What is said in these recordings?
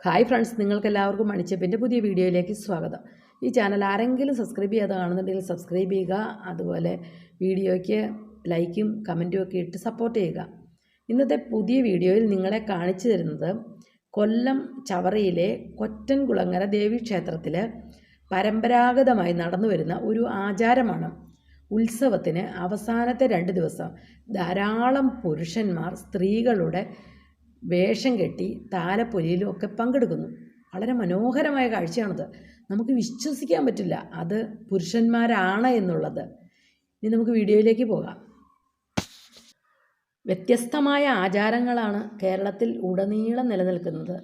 Hi friends നിങ്ങൾക്ക് എല്ലാവർക്കും മണിച്ചപ്പിന്റെ പുതിയ വീഡിയോയിലേക്ക് സ്വാഗതം. ഈ ചാനൽ ആരെങ്കിലും സബ്സ്ക്രൈബ് ചെയ്യാതെ കാണുന്നുണ്ടെങ്കിൽ സബ്സ്ക്രൈബ് ചെയ്യുക അതുപോലെ വീഡിയോയ്ക്ക് ലൈക്കും കമന്റും ഒക്കെ ഇട്ട് സപ്പോർട്ട് ചെയ്യുക. ഇന്നത്തെ പുതിയ വീഡിയോയിൽ നിങ്ങളെ കാണിച്ചു തരുന്നത് കൊല്ലം ചവറയിലെ കൊറ്റൻകുളങ്ങര ദേവീക്ഷേത്രത്തിൽ പരമ്പരാഗതമായി നടന്നു വരുന്ന ഒരു ആചാരമാണ് ഉത്സവത്തിന് അവസാനത്തെ രണ്ട് ദിവസം ധാരാളം പുരുഷന്മാർ സ്ത്രീകളുടെ വേഷം കെട്ടി താലപ്പൊലിയിലും ഒക്കെ പങ്കെടുക്കുന്നു. വളരെ മനോഹരമായ കാഴ്ചയാണത്. നമുക്ക് വിശ്വസിക്കാൻ പറ്റില്ല അത് പുരുഷന്മാരാണ് എന്നുള്ളത്. ഇനി നമുക്ക് വീഡിയോയിലേക്ക് പോകാം. വ്യത്യസ്തമായ ആചാരങ്ങളാണ് കേരളത്തിൽ ഉടനീളം നിലനിൽക്കുന്നത്.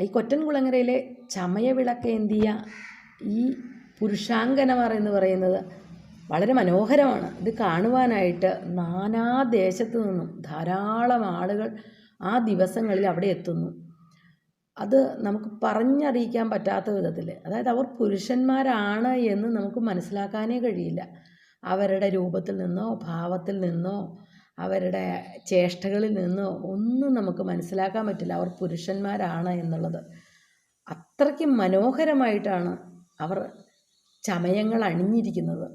ഈ കൊറ്റൻകുളങ്ങരയിലെ ചമയവിളക്കേന്തിയ ഈ പുരുഷാങ്കനമാർ എന്ന് പറയുന്നത് വളരെ മനോഹരമാണ്. ഇത് കാണുവാനായിട്ട് നാനാ ദേശത്തു നിന്നും ധാരാളം ആളുകൾ ആ ദിവസങ്ങളിൽ അവിടെ എത്തുന്നു. അത് നമുക്ക് പറഞ്ഞറിയിക്കാൻ പറ്റാത്ത വിധത്തിൽ. അതായത് അവർ പുരുഷന്മാരാണ് എന്ന് നമുക്ക് മനസ്സിലാക്കാനേ കഴിയില്ല. അവരുടെ രൂപത്തിൽ നിന്നോ ഭാവത്തിൽ നിന്നോ അവരുടെ ചേഷ്ടകളിൽ നിന്നോ ഒന്നും നമുക്ക് മനസ്സിലാക്കാൻ പറ്റില്ല അവർ പുരുഷന്മാരാണ് എന്നുള്ളത്. അത്രയ്ക്ക് മനോഹരമായിട്ടാണ് അവർ ചമയങ്ങൾ അണിഞ്ഞിരിക്കുന്നത്.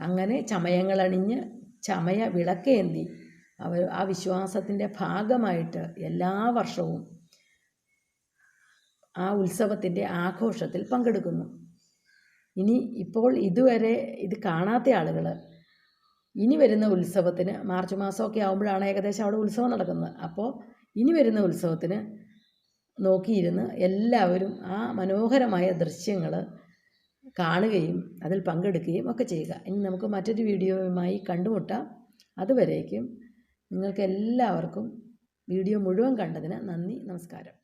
അങ്ങനെ ചമയങ്ങൾ അണിഞ്ഞ് ചമയ വിളക്കേന്തി അവർ ആ വിശ്വാസത്തിന്റെ ഭാഗമായിട്ട് എല്ലാ വർഷവും ആ ഉത്സവത്തിന്റെ ആഘോഷത്തിൽ പങ്കെടുക്കുന്നു. ഇനി ഇപ്പോൾ ഇതുവരെ ഇത് കാണാത്ത ആളുകൾ ഇനി വരുന്ന ഉത്സവത്തിന് മാർച്ച് മാസമൊക്കെ ആകുമ്പോഴാണ് ഏകദേശം അവിടെ ഉത്സവം നടക്കുന്നത്. അപ്പോൾ ഇനി വരുന്ന ഉത്സവത്തിന് നോക്കിയിരുന്ന് എല്ലാവരും ആ മനോഹരമായ ദൃശ്യങ്ങൾ കാണുകയും അതിൽ പങ്കെടുക്കുകയും ഒക്കെ ചെയ്യുക. ഇനി നമുക്ക് മറ്റൊരു വീഡിയോയുമായി കണ്ടുമുട്ടാം. അതുവരേക്കും നിങ്ങൾക്ക് എല്ലാവർക്കും വീഡിയോ മുഴുവൻ കണ്ടതിന് നന്ദി നമസ്കാരം.